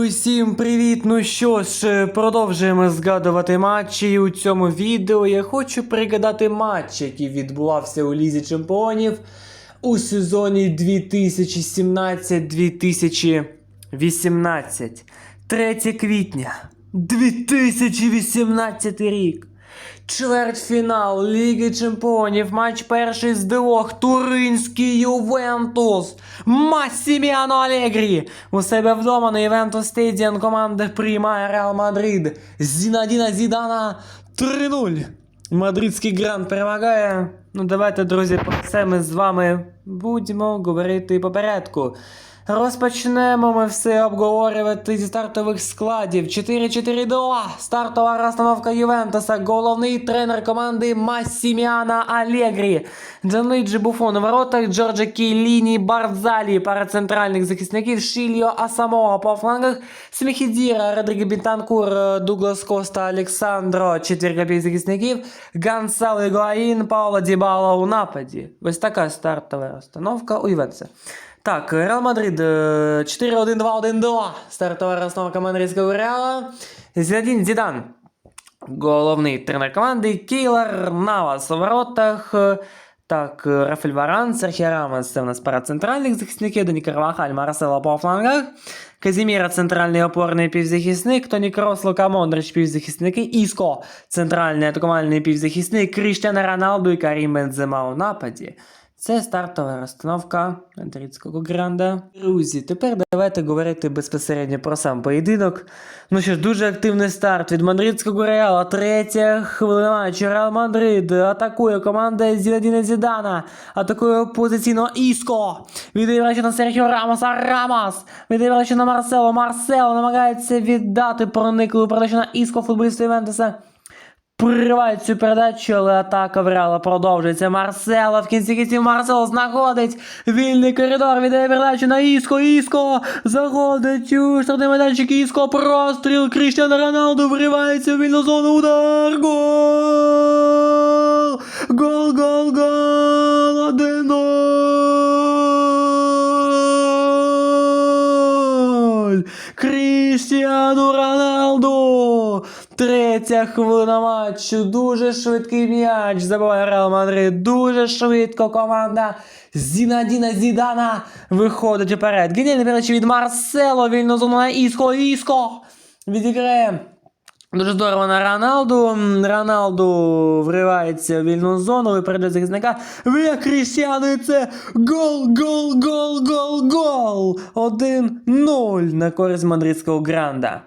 Усім привіт! Ну що ж, продовжуємо згадувати матчі. І у цьому відео я хочу пригадати матч, який відбувався у Лізі Чемпіонів у сезоні 2017-2018. 3 квітня 2018 рік. Чвертьфінал Ліги Чемпіонів, матч перший з двох, Туринський Ювентус, Массіміано Алегрі. У себе вдома на Ювентус Стедіан команда приймає Реал Мадрид. Зінадіна Зідана 3-0. Мадридський грант перемагає. Ну давайте, друзі, про це ми з вами будемо говорити по порядку. Розпочнемо ми все обговорювати зі стартових складів. 4-4-2. Стартова розстановка Ювентуса. Головний тренер команди Массіміана Алегрі. Джанлиджі Буфон у воротах, Джорджа Кіліні, Бардзалі, пара центральних захисників, Шильо Асамоа по флангах, Сміхідіра, Родриго Бінтанкур, Дуглас Коста, Олександро, четвірка півзахисників, Гансал Ігуаїн, Пауло Дібало у нападі. Ось така стартова розстановка у Ювентуса. Так, Реал Мадрид е, 4-1-2-1-2. Стартова розстановка мадридського Реала. Зінадін Зідан. Головний тренер команди Кейлар Навас у воротах. Е, Так, е, Рафель Варан, Серхіо Рамос, це в нас пара центральних захисників, Доні Карвахаль, Марсело по флангах. Казіміра центральний опорний півзахисник, Тоні Крос, Лука Мондрич півзахисники, Іско центральний атакувальний півзахисник, Кріштіану Роналду і Карім Бензема у нападі. Це стартова розстановка мадридського гранда. Друзі, тепер давайте говорити безпосередньо про сам поєдинок. Ну що ж, дуже активний старт від мадридського Реала. Третя хвилина матчу. Реал Мадрид атакує команда Зінедіна Зідана. Атакує позиційно Іско. Відіграючи на Серхіо Рамоса. Рамос. Відіграючи на Марсело. Марсело намагається віддати прониклу передачу на Іско футболісту Івентуса. Приривають цю передачу, але атака в Реала продовжується. Марсело в кінці кінців Марсело знаходить вільний коридор, віддає передачу на Іско, Іско заходить у штрафний майданчик, Іско, простріл, Кріштіану Роналду вривається в вільну зону, удар, гол! Гол, гол, гол, 1-0! Роналду! Третя хвилина матчу. Дуже швидкий м'яч. Забиває Реал Мадрид. Дуже швидко команда Зінадіна Зідана виходить уперед. Геніальний передача від Марсело. Вільну зону на Іско. Іско відіграє. Дуже здорово на Роналду. Роналду вривається в вільну зону, випереджує захисника. Вія Крістіану це гол, гол, гол, гол, гол. 1-0 на користь мадридського гранда.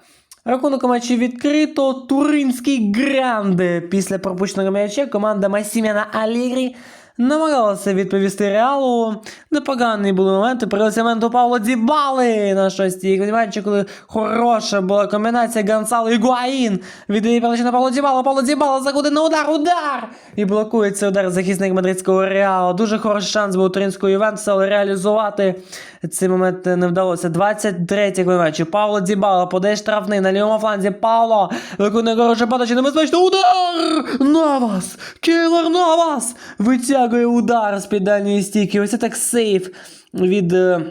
Рахунок матчі відкрито. Туринський гранде. Після пропущеного м'яча команда Масіміана Алігрі намагалася відповісти Реалу. Непогані були моменти. Прилися момент у Павло Дібали на шостій матчі, коли хороша була комбінація Гонсало і Гуаїн. Віддає передачу на Павло Дібала. Павло Дібала заходить на удар, удар! І блокується удар захисник мадридського Реалу. Дуже хороший шанс був у Туринського Ювентуса, але реалізувати цей момент не вдалося. 23-й матчі. Павло Дібала подає штрафний на лівому фланзі. Павло виконує хорошу подачу. Небезпечно. Удар! Навас! Кейлор Навас! Витягує удар з під стійки. Ось це так сейф від. е,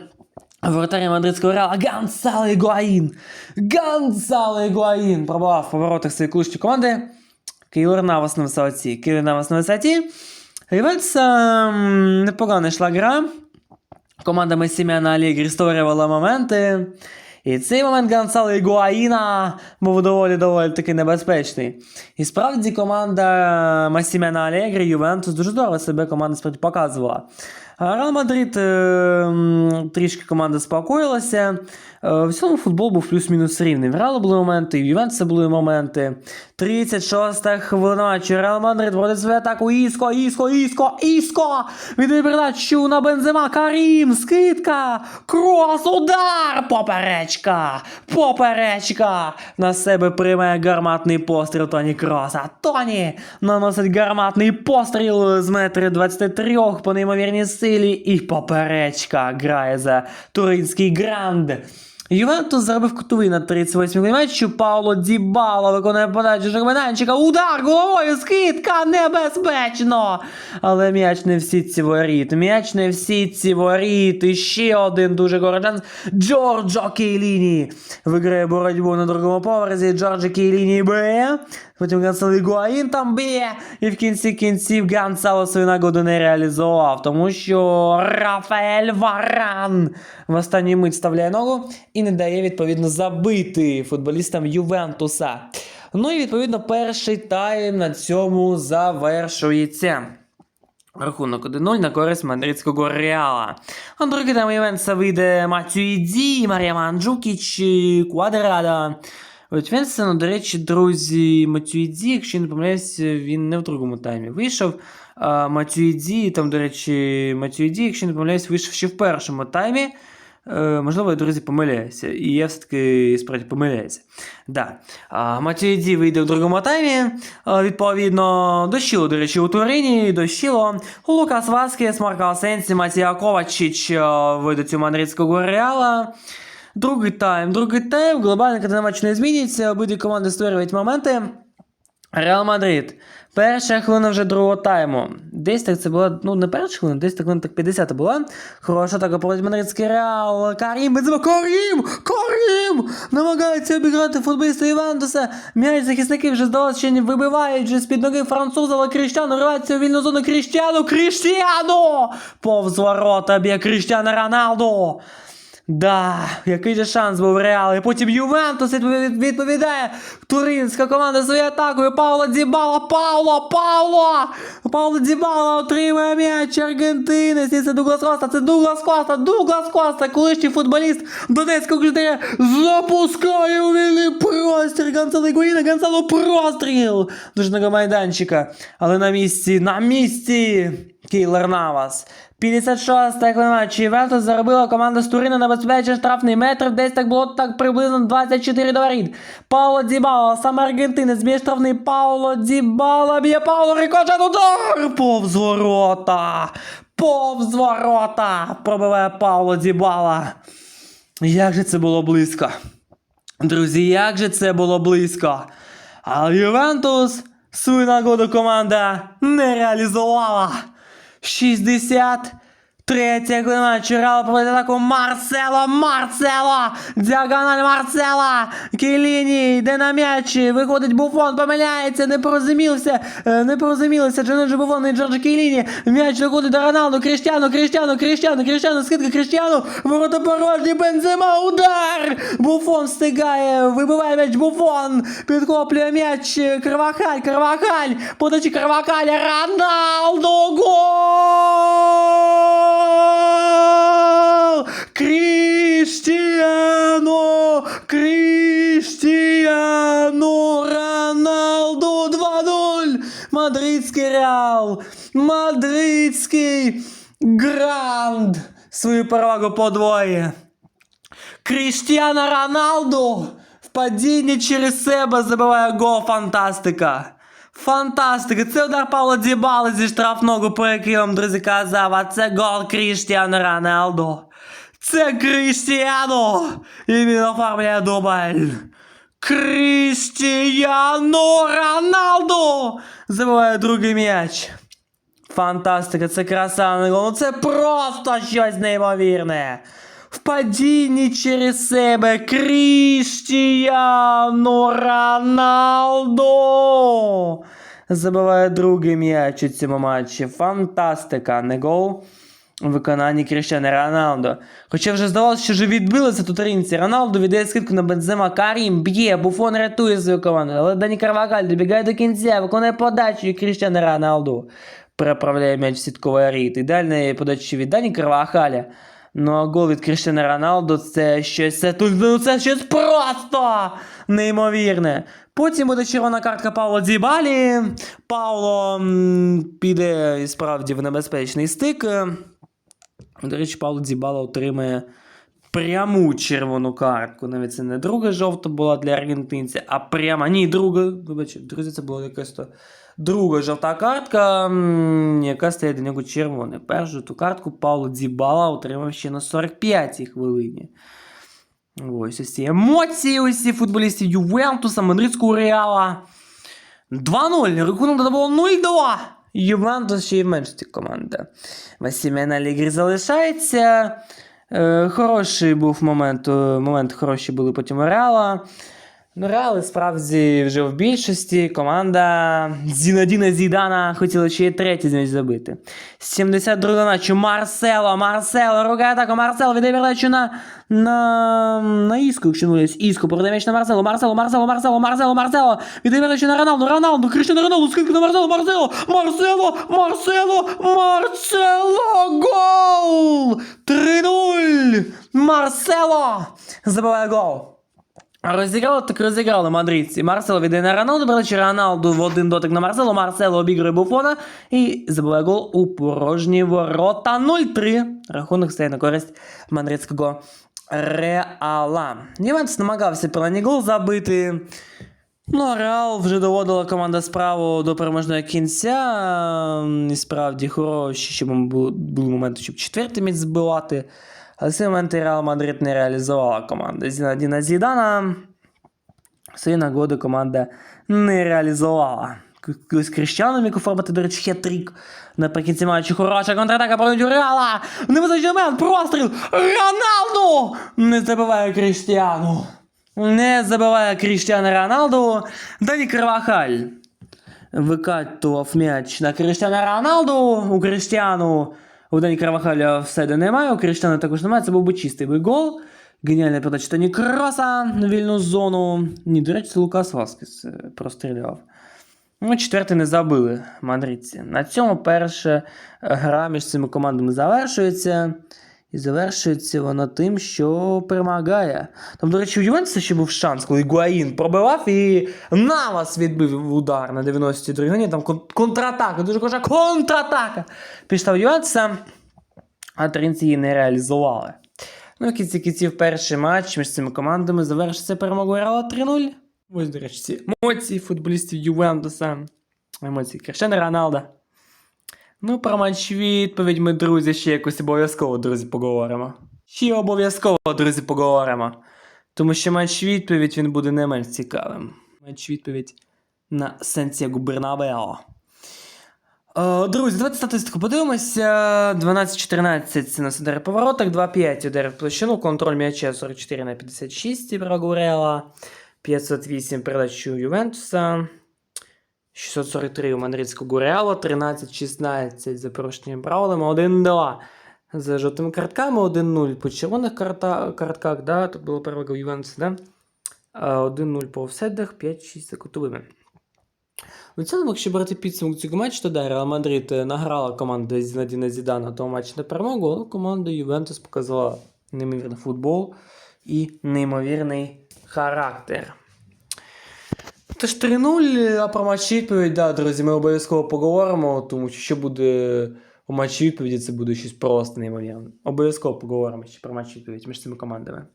Воротаря мадридського Реала Гонсало Ігуаїн. Гонсало Ігуаїн пробував в воротах своєї колишньої команди. Кейлор Навас на висоті. Кейлор Навас на висоті. Ювентуса м, непогано йшла гра. Команда Месімяна Алігрі створювала моменти. І цей момент Гонсало Ігуаїна був доволі доволі таки небезпечний. І справді команда Масімена Алегрі, Ювентус дуже здорово себе команда справді показувала. Реал Мадрид е, трішки команда спокоїлася. Е, в цілому футбол був плюс-мінус рівний. В Реалу були моменти, і в Ювентуса були моменти. 36-та хвилина матчу. Реал Мадрид вводить свою атаку. Іско, Іско, Іско, Іско! Віддає передачу на Бензема. Карім, скидка, крос, удар! Поперечка! Поперечка! На себе приймає гарматний постріл Тоні Кроса. Тоні наносить гарматний постріл з метри 23 по неймовірній силі. І поперечка грає за туринський гранд. Ювентус заробив кутовий на 38 матчу. Пауло Дібала виконує подачу Жерменанчика. Удар головою, скидка небезпечно. Але м'яч не в сітці воріт. М'яч не в сітці воріт. І ще один дуже горий шанс. Джорджо Кейліні виграє боротьбу на другому поверсі. Джорджо Кейліні б'є. Потім Гансало Гуаїн там б'є. І в кінці кінців Гансало свою нагоду не реалізував, тому що Рафаель Варан в останню мить вставляє ногу і не дає відповідно забити футболістам Ювентуса. Ну і відповідно перший тайм на цьому завершується. Рахунок 1-0 на користь мадридського Реала. А другий тайм Ювентуса вийде Матюїдзі, Марія Манджукіч, Квадрада. От Венсену, до речі, друзі, Матюїдзі, якщо не помиляюсь, він не в другому таймі вийшов. А Матюїдзі, там, до речі, Матюїдзі, якщо не помиляюсь, вийшов ще в першому таймі. Е, можливо, я, друзі, помиляюся. І я все-таки справді помиляюся. Да. А, Матюїдзі вийде в другому таймі. А, відповідно, дощило, до речі, у Турині, дощило. Лукас Васкес, Марко Асенсі, Матія Ковачич е, вийдуть у мадридського Реала. Другий тайм. Другий тайм. Глобальна картина матчу не змінюється. Обидві команди створюють моменти. Реал Мадрид. Перша хвилина вже другого тайму. Десь так це була, ну не перша хвилина, десь так хвилина так 50 була. Хороша така проводить мадридський Реал. Карім Бензема. Карім! Карім! Намагається обіграти футболіста Івантуса. М'яч захисники вже здалося, що не вибивають вже з-під ноги француза, але Кріштіану рвається у вільну зону Кріштіану! Кріштіану! Повз ворота б'є Кріштіану Роналду. Да, який же шанс був Реал. І потім Ювентус відпові- відповідає. Туринська команда своєю атакою. Пауло Дібала. Пауло! Пауло! Пауло Дібала отримує м'яч Аргентини. Це Дуглас Коста. Це Дуглас Коста. Дуглас Коста, колишній футболіст Донецького Криштаря. Запускає у вільний простір. Гонсало Гуїна. Гонсало простріл. Дуже майданчика. Але на місці, на місці. Кейлер Навас. 56-та хвилина. Ювентус заробила команда з Турина на безпечний штрафний метр. Десь так було так приблизно 24 до воріт. Пауло Дібала, сам аргентинець, б'є штрафний Пауло Дібала, б'є Пауло Рикошет, удар! Повз ворота! Повз ворота! Пробиває Пауло Дібала. Як же це було близько. Друзі, як же це було близько. А Ювентус свою нагоду команда не реалізувала. 60. Третя хвилина. Чирало проводить атаку. Марсело, Марсело! Діагональ Марсела! Келіні йде на м'яч, виходить Буфон, помиляється, не порозумівся, е, не порозумілися, Джануджо Буфон і Джорджо Келіні. М'яч доходить до Роналду, Кріштіану, Кріштіану, Кріштіану, Кріштіану, скидка Кріштіану, ворота порожні, Бензема, удар! Буфон встигає, вибиває м'яч Буфон, підхоплює м'яч, Кривахаль, Кривахаль, подачі Кривахаля, Роналду, гол! Кріштіану, Кріштіану, Роналду, 2-0! Мадридський Реал, Мадридський Гранд свою перевагу подвоє. Кріштіану Роналду в падінні через себе забиває гол фантастика. Фантастика! Це удар Павла Дібали зі штрафного, вам, друзі, казав, а це гол Кріштіану Роналду. Це Кріштіану! І він оформляє дубль. Кріштіану Роналду! Забиває другий м'яч. Фантастика, це красавний гол. Ну це просто щось неймовірне. Падінні через себе Кріштіану Роналду. Забиває другий м'яч у цьому матчі. Фантастика, не гол у виконанні Кріштіану Роналду. Хоча вже здавалося, що вже відбилися тут ринці. Роналду віддає скидку на Бензема, Карім б'є, Буфон рятує свою команду. Але Дані Карвагаль добігає до кінця, виконує подачу і Кріштіану Роналду. Переправляє м'яч в сітковий рід. Ідеальна подача від Дані Карвахаля. Ну а гол від Кріштіану Роналду це щось це ну це щось просто неймовірне. Потім буде червона картка Павло Дзібалі. Павло м, піде справді в небезпечний стик. До речі, Павло Дзібала отримає пряму червону картку. Навіть це не друга жовта була для аргентинця, а пряма. Ні, друга. Вибачте, друзі, це була якась то друга жовта картка, яка стає до нього червоною. Першу ту картку Павло Дзібала отримав ще на 45-й хвилині. Ось усі емоції усі футболістів Ювентуса, Мадридського Реала. 2-0. Рахунок додавало 0-2. Ювентус ще й менші команда. Васім'я на лігрі залишається. Е, хороший був момент. е, Момент хороші були потім Реала. Ну, Реал справді вже в більшості. Команда Зінадіна Зідана хотіла ще й третій змість забити. 72 матчу Марсело, Марсело, рука атака, Марсело віддає передачу на, на, на Іску, якщо не. Іску, передає м'яч на Марсело, Марсело, Марсело, Марсело, Марсело, Марсело, віддає передачу на Роналду, Роналду, Криштиану Роналду, скільки на Марсело, Марсело, Марсело, Марсело, Марсело, гол! 3-0! Марсело забиває гол. Розіграли, так розіграли мадридці. Марсело віддає на Роналду, передача Роналду в один дотик на Марсело. Марсело обігрує Буфона і забиває гол у порожні ворота 0-3. Рахунок стає на користь мадридського Реала. Ювентус намагався принаймні гол забити. Ну, а Реал вже доводила команда справу до переможного кінця. І справді хороші, були, були моменти, щоб четвертий міць збивати. Але ці моменти Реал Мадрид не реалізувала команда Зінадіна Зідана. Свої нагоди команда не реалізувала. К- Колись Кріщану міг оформити, до речі, хет-трік. Наприкінці матчу хороша контратака проти Реала. Невисочий момент, простріл. Роналду! Не забиває Кріштіану. Не забиває Кріштіану Роналду. Дані Кривахаль викатував м'яч на Кріштіану Роналду. У Кріштіану у Дані в все немає, у Кріштана також немає. Це був би чистий би гол. Геніальна передача Тані Кроса на вільну зону. Ні, до речі, це Лукас Васкес е, простріляв. Ну, четвертий не забили мадридці. На цьому перша гра між цими командами завершується. І завершується вона тим, що перемагає. Там, до речі, у Ювентуса ще був шанс, коли Гуаїн пробивав і Навас відбив удар на 92-й гоні. Там контратака, дуже хороша контратака. Пішла в Ювентуса, а тринці її не реалізували. Ну, в кінці кінців перший матч між цими командами завершиться перемогою Реала 3-0. Ось, до речі, ці емоції футболістів Ювентуса. Емоції Крещена Роналда. Ну, про матч відповідь ми, друзі, ще якось обов'язково, друзі, поговоримо. Ще обов'язково, друзі, поговоримо. Тому що матч відповідь він буде не менш цікавим. Матч відповідь на Сантьяго Бернабео. Е, Друзі, давайте статистику подивимося. 12-14 це на удари по воротах, 2-5 удари в площину, контроль м'яча 44 на 56 Ібрагурела, 508 передач у Ювентуса, 643 у Мадридського Реала, 13-16 за порушенням правилами, 1-2 за жовтими картками, 1-0 по червоних карта, картках, да, тут була перевага у Ювентуса, да? 1-0 по офсайдах, 5-6 за кутовими. У цілому, якщо брати підсумок цього матчу, то да, Реал Мадрид е, награла команда Зінадіна Зідана того матчу на перемогу, але команда Ювентус показала неймовірний футбол і неймовірний характер. Тож 3-0, а про матч відповідь, да, друзі, ми обов'язково поговоримо, тому що що буде у матчі відповіді, це буде щось просто неймовірне. Обов'язково поговоримо ще про матч відповідь між цими командами.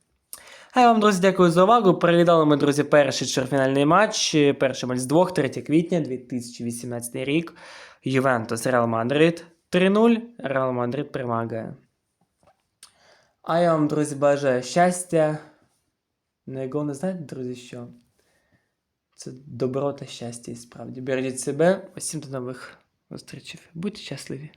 А я вам, друзі, дякую за увагу. Переглядали ми, друзі, перший чвертьфінальний матч. Перший матч з двох, 3 квітня 2018 рік. Ювентус Реал Мадрид 3-0. Реал Мадрид перемагає. А я вам, друзі, бажаю щастя. На його не знаєте, друзі, що? Це добро та щастя і справді. Бережіть себе. Усім до нових зустрічей. Будьте щасливі.